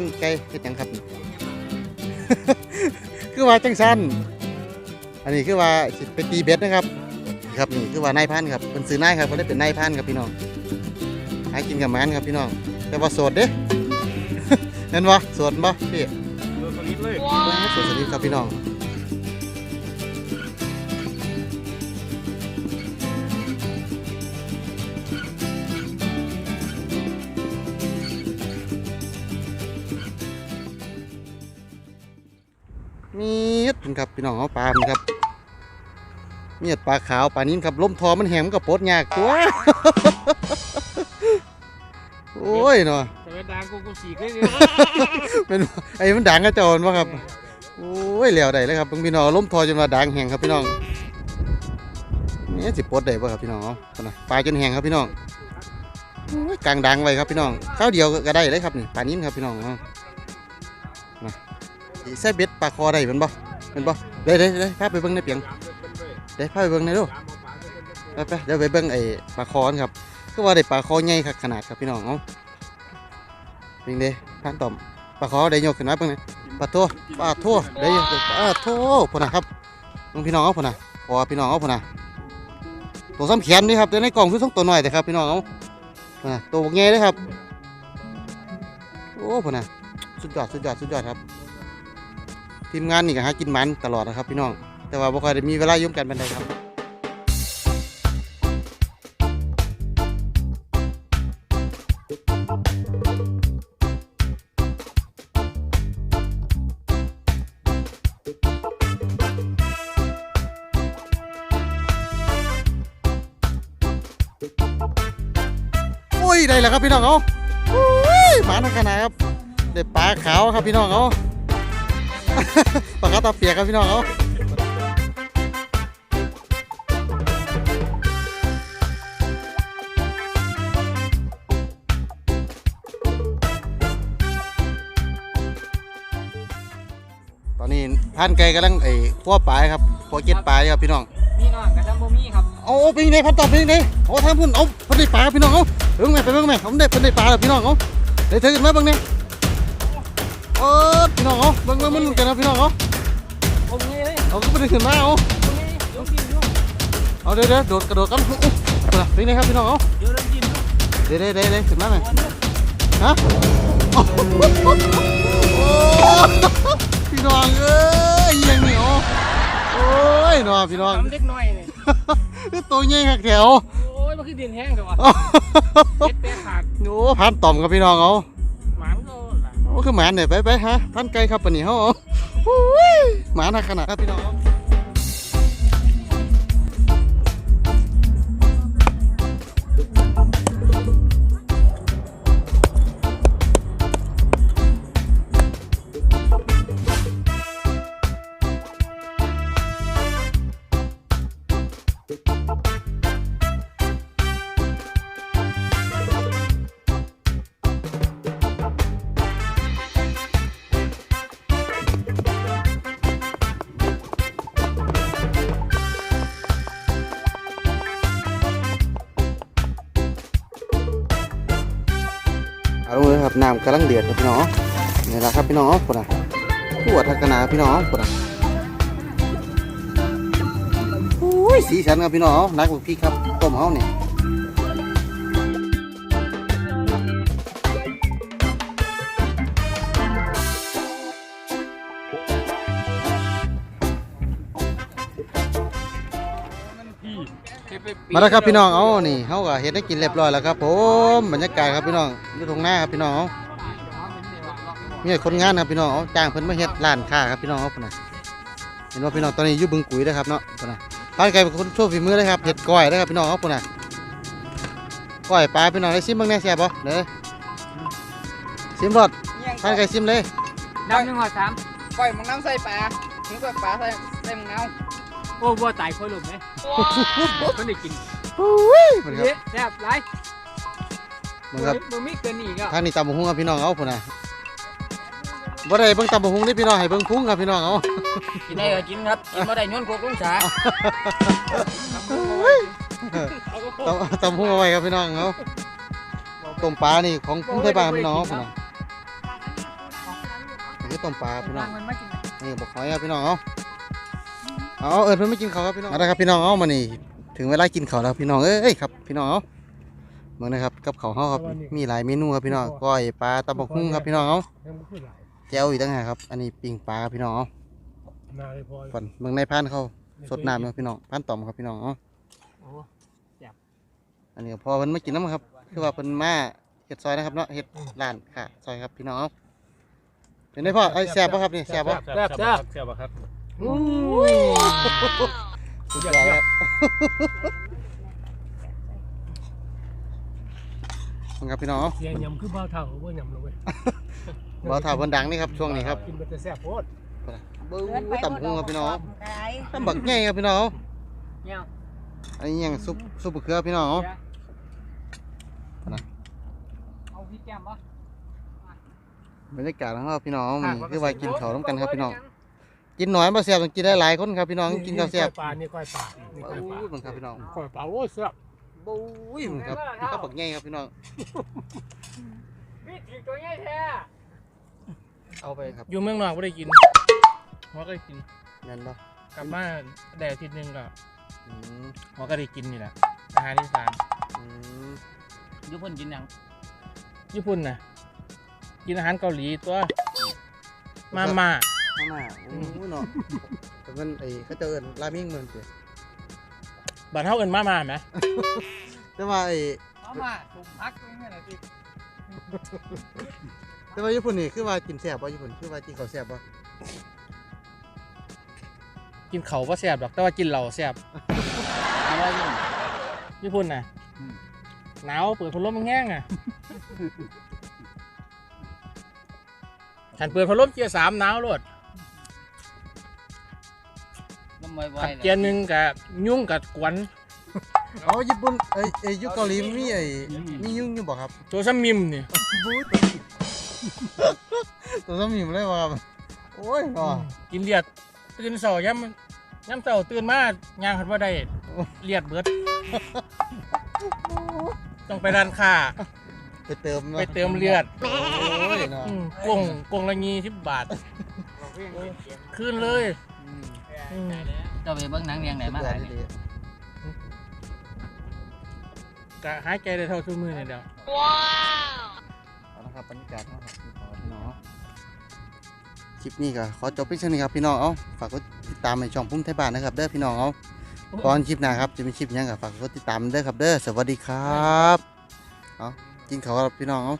นไก่เฮ็ดหยังครับ คือว่าจังสันอันนี้คือว่าสิไปตีเบ็ดนะครับ ครับนี่คือว่านายพันครับเป็นซื้อนายครับเขาได้เป็นนายพันครับพี่น้องหากินกับหมันครับพี่น้อง แต่ว่าโสดเด้ เห็นบ่โสดบ่พี่โดนสลิดเลยโสดสนิทครับพี่น้อง มีดเป็นครับพี่น้องเอาปลามันครับเมียดปลาขาวปลานิ้นครับล้มทอมันแหมมันกับปลดยากตัว โอ้ยเนาะแต่เป็นดางกูกูสีกเลยเนี่ยเป็นไอ้มันดังกระโจนวะครับ โอ้ยเหลวได้เลยครับเพิ่งพี่น้องล้มทอจนว่าดังแหงครับพี่น้องนี่สิปลดได้ป่ะครับพี่น้องเอาพุ่นนะปลาจนแหงครับพี่น้องโอ้ยกลางดังไว้ครับพี่น้องข้าวเดียวก็ได้เลยครับนี่ปลานิ้นครับพี่น้องเอานะ สิใส่เบ็ดปลาคอได้เป็นบ่เป็นบ่ได้ได้ได้พาไปเบิ่งในเปียงได้พาไปเบิ่งในดูไปไปเดี๋ยวไปเบิ่งไอ้ปลาคอนครับก็ว่าได้ปลาคอใหญ่ครับขนาดครับพี่น้องเอาเป็นเด้ท่านตอมปลาคอได้ยกขึ้นมาเบิ่งหนะปลาโทปลาโทได้ยกปลาโทพุ่นนะครับมึงพี่น้องเอาพุ่นะพอพี่น้องเอาพุ่นะตัวซ้ำแขนนี่ครับแต่ในกล่องคือต้องตัวหน้อยแต่ครับพี่น้องเอาพุ่นะตัวบักใหญ่เลยครับโอ้พุ่นนะสุดยอดสุดยอดสุดยอดครับ ทีมงานนี่ก็หากินมันตลอดนะครับพี่น้อง แต่ว่าบ่ค่อยได้มีเวลายุ่งกันปานใดครับอุ้ยได้แล้วครับพี่น้องเอาอุ้ยหมาทักขนาดครับได้ปลาขาวครับพี่น้องเอา ปลาขาวตาเปียกครับพี่น้องเอาตอนนี้ท่านไก่กำลังไอ้ขั้วปลาครับขั้วเก็ดปลาอยู่ครับพี่น้องมีน้องกับจัมโบมี่ครับเอาเอาไปยังไงพันตอบไปยังไงเอาทางพุ่นเอาเพิ่นได้ปลาพี่น้องเอาเบิ่งแม่ไปเบิ่งแม่ผมได้เพิ่นได้ปลาแล้วพี่น้องเอาได้เถิดมาเบิ่งนี่เออพี่น้อง เอาเบิ่งเบิ่งมันกันนะพี่น้องเอาโอ้ยเลยเอาก็บ่ได้ขึ้นมาเอาโอ้ยยกกินยุ่เอาเดี๋ยวเดี๋ยวโดดกระโดดกันอุ๊ยพุ่นน่ะเป็นไงครับพี่น้องเอาเดี๋ยวเริ่มกินยุ่เดี๋ยวเดี๋ยวเดี๋ยวเดี๋ยวขึ้นมาแม่วันนี้ฮะโอ้พี่น้องเอ้ยยังนี่เอโอ้ยน้องพี่น้อง ทำเล็กน้อยเนี่ยคือตัวใหญ่คักแถวโอ้ยมันคือดินแห้งแต่ว่าเจ็ดแปดขาดโอ้พันต่อมครับพี่น้องเอาหมันก็หลัง โอ้คือหมาเนี่ยไปไปฮะพันไก่ครับปะนี่เขาเอาโอ้ยหมาหนักขนาดครับพี่น้อง ครับน้ำกำลังเดือดครับพี่น้องนี่แหละครับพี่น้องปุ่นอะปวดทักนาพี่น้องปุ่นอะอุ้ยสีสันครับพี่น้องนักบุกพี่ครับต้มเฮาเนี่ย มาแล้วครับพี่น้องเอานี่เฮาก็เฮ็ดให้กินเรียบร้อยแล้วครับผมบรรยากาศครับพี่น้องอยู่ตรงหน้าครับพี่น้องเอามีคนงานครับพี่น้องเอาจ้างเพิ่นมาเฮ็ดร้านค้าครับพี่น้องเอาพุ่นน่ะเห็นว่าพี่น้องตอนนี้อยู่บึงกุยนะครับเนาะพุ่นน่ะพานไก่เป็นคนโชว์ฝีมือเลยครับเฮ็ดก้อยนะครับพี่น้องเอาพุ่นน่ะก้อยปลาพี่น้องได้ซิมบ้างแน่แซ่บบ่เด้อซิมรสพานไก่ซิมเลยดาวหนึ่งหัวสามปล่อยมึงน้ำใส่ปลามึงปล่อยปลาใส่ใส่มึงน้ โอ้บัวตายค่อยหลุมเลยคนได้กินมันครับเยอะแซ่บไรมันครับบ่มีเกินอีกอะทางนี้ตำบักหุ่งครับพี่น้องเอาพุ่นน่ะบ่ได้เบิ่งตำบักหุ่งนี่พี่น้องให้เบิ่งพุงครับพี่น้องเอาำกินได้ก็กินครับกินมาได้ย้อนโคกลุงฉาตำตำบักหุ่งเอาไว้ครับพี่น้องเอาต้มปลานี่ของกรุงไทยบ้านครับพี่น้องเอาพุ่นน่ะต้มปลาพี่น้องมันมากินไหมนี่บอกหอยครับพี่น้องเอา เอาเอิญเพิ่นไม่กินข้าวครับพี่น้องเอาละครับพี่น้องเอามานี่ถึงเวลากินข้าวแล้วพี่น้องเอ้ยครับพี่น้องเอาเมื่อนะครับกับข้าวเฮาครับมีหลายเมนูครับพี่น้องก้อยปลาตำบักหุ่งครับพี่น้องเอายังไม่ขึ้นหลายแจ่วอีกต่างหากครับ อันนี้ปิ้งปลาครับพี่น้องเอานาเลยพอก่อนเมืองในพานเขาสดน้ำครับพี่น้องพานต่อมครับพี่น้องเอาโอ้อันนี้ก็พอเพิ่นมากินน้ำครับ คือว่าเพิ่นมาเฮ็ดซอยนะครับเนาะเฮ็ดร้านค่ะซอยครับพี่น้องเอาเป็นไงพ่อไอ้ยแซ่บป่ะครับนี่แซ่บป่ะแซ่บแซ่บแซ่บครับ สุดยอดครับครับพี่น้องเอาเสียงยำคือเบ้าเท่าว่ายำลงไปบ่าวถาเพิ่นดังนี่ครับช่วงนี้ครับกินมันจะแซ่บโพดเบิ้งตำหูครับพี่น้องไก่ตำบักใหญ่ครับพี่น้องเนี่ยอันนี้ยังซุปซุปมะเขือพี่น้องเอาพี่แก้มปะบรรยากาศของเราพี่น้องมันนี่คือว่ากินข้าวร่วมกันครับพี่น้อง กินน้อยบ่แซ่บต้องกินได้หลายคนครับพี่น้องกินข้าวแซ่บปลานี่ก้อยปลานี่ก้อยปลาโอ้ยมันครับพี่น้องก้อยปลาโอ้ยแซ่บบู้ยมันครับตำบักใหญ่ครับพี่น้องพี่ถือตัวใหญ่แท้เอาไปครับอยู่เมืองนอกไม่ได้กินหัวก็ได้กินเงินบ่กลับมาแดดอาทิตย์หนึงก็อืมหัวก็ได้กินนี่แหละอาหารอีสานอืมยุพนกินหยังญี่ปุ่นนะกินอาหารเกาหลีตัวมาม่ามาม่าโอ้ย เนาะแต่มันไอ้เขาเจะเอิ้นราเมิงเหมือนเด้บ้านเฮาเอิ้นมาม่าไหมแต่ว่าไอ้มามาถุงพักตรงนี้นะพี่แต่ว่าญี่ปุ่นนี่คือว่ากินแซ่บบ่ญี่ปุ่นคือว่ากินข้าวแซ่บบ่กินเขาวบ่แซ่บดอกแต่ว่ากินเหล้าแซ่บอะไรอยู่ญี่ปุ่นน่ะอืม หนาวเปิดพัดลมแห้งๆอะฉันเปิดพัดลมเกียร์สามหนาวโลดน้ำไม่ไหว ขับเกียร์หนึ่งกับยุ่งกับกวนอ๋อญี่ปุ่นเอ้ยเอ้ยอยู่เกาหลีมีไอ้มียุ่งอยู่บ่ครับตัวซ้ำมิมนี่บู๊ตัวสมิมเลยว่าโอ้ยอ๋อกินเลียดตื่นเสาร์ย้ำย้ำเสาร์ตื่นมาย่างคันว่าได้เลียดเบิดต้องไปร้านค้าไปเติมไปเติมเลือดโอ้ยเนาะอืมกงกงละงีสิบบาทขึ้นเลย อืมเจะไปเบิ้งหนังเรียงไหนมาหลายดีนี่กะหายใจได้เท่าชั่วมือนี่เดียวเอาละครับบรรยากาศเนาะครับพี่น้องคลิปนี้ก็ขอจบเพียงเท่านี้ครับพี่น้องเอาฝากกดติดตามในช่องพุ่มไทยบ้านนะครับเด้อพี่น้องเอาตอนคลิปหน้าครับจะเป็นคลิปหยังก็ฝากกดติดตามเด้อครับเด้อสวัสดีครับเอากินข้าวครับพี่น้องเอา